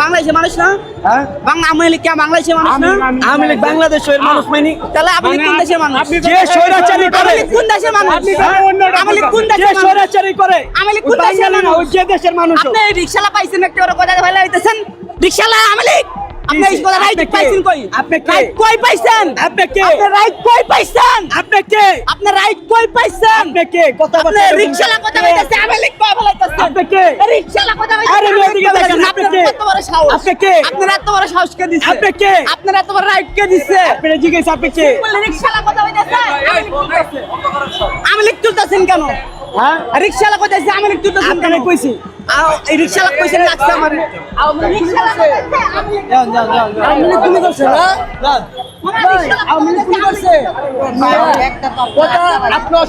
বাংলাদেশের মানুষ না। বাংলা লীগ কে বাংলাদেশের মানুষ না? লীগ বাংলাদেশের মানুষ মাইনি তাহলে আওয়ামী কোন দেশের মানুষ? যে স্বৈরাচারী করে। কোন দেশের মানুষ? আপনি কেন লীগ কোন দেশের মানুষ? স্বৈরাচারী করে। আওয়ামী লীগ কোন ওই দেশের না, মানুষ? যে দেশের মানুষ। ও। আপনি রিকশালা পাইছেন একটু কথা ভালো হইতেছেন রিকশালা লীগ! আপনি কথা রাইট পাইছেন কই? আপনি কে? রাইট কই পাইছেন? আপনি কে? আপনি রাইট কই পাইছেন? আপনি কে? আপনি রাইট কই পাইছেন? আপনি কে? কথা আপনি রিকশালা কথা বলতেছে আওয়ামী লীগ কই আপনি কে? রিকশালা কথা আরে বলতেছে মেয়ে দিকে দেখেন, আপনি কে? এত বড় সাহস। আপনি কে? আপনার এত বড় সাহস কে দিছে? আপনি কে? আপনার এত বড় রাইট কে দিছে? আপনি জিজ্ঞেস আপনি কে? বলে রিকশালা কথা বলতেছে আওয়ামী লীগ তুলতেছেন কেন? হ্যাঁ? রিকশালা কথা বলতেছে আওয়ামী লীগ তুলতেছেন কেন? কইছি। আও, এই লাগছে আমার। আওয়ামী লীগ যান যান যান আওয়ামী লীগ তুমি করছে না যান। তুমি করছে? কথা আপনার